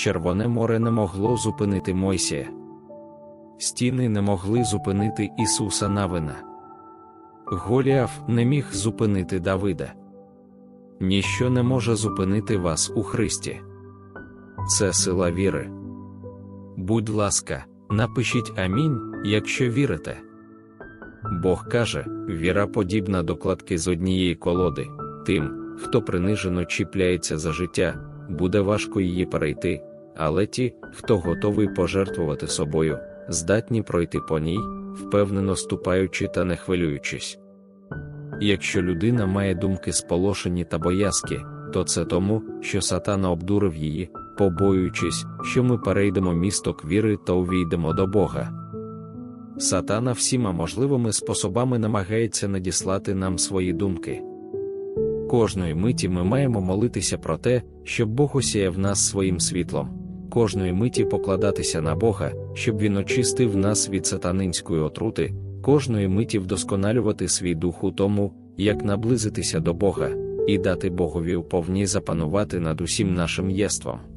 Червоне море не могло зупинити Мойсія. Стіни не могли зупинити Ісуса Навина. Голіаф не міг зупинити Давида. Ніщо не може зупинити вас у Христі. Це сила віри. Будь ласка, напишіть амінь, якщо вірите. Бог каже, віра подібна до кладки з однієї колоди. Тим, хто принижено чіпляється за життя, буде важко її перейти, але ті, хто готовий пожертвувати собою, здатні пройти по ній, впевнено ступаючи та не хвилюючись. Якщо людина має думки сполошені та боязкі, то це тому, що сатана обдурив її, побоюючись, що ми перейдемо місток віри та увійдемо до Бога. Сатана всіма можливими способами намагається надіслати нам свої думки. Кожної миті ми маємо молитися про те, щоб Бог осяяв нас своїм світлом, кожної миті покладатися на Бога, щоб Він очистив нас від сатанинської отрути, кожної миті вдосконалювати свій дух у тому, як наблизитися до Бога, і дати Богові уповні запанувати над усім нашим єством.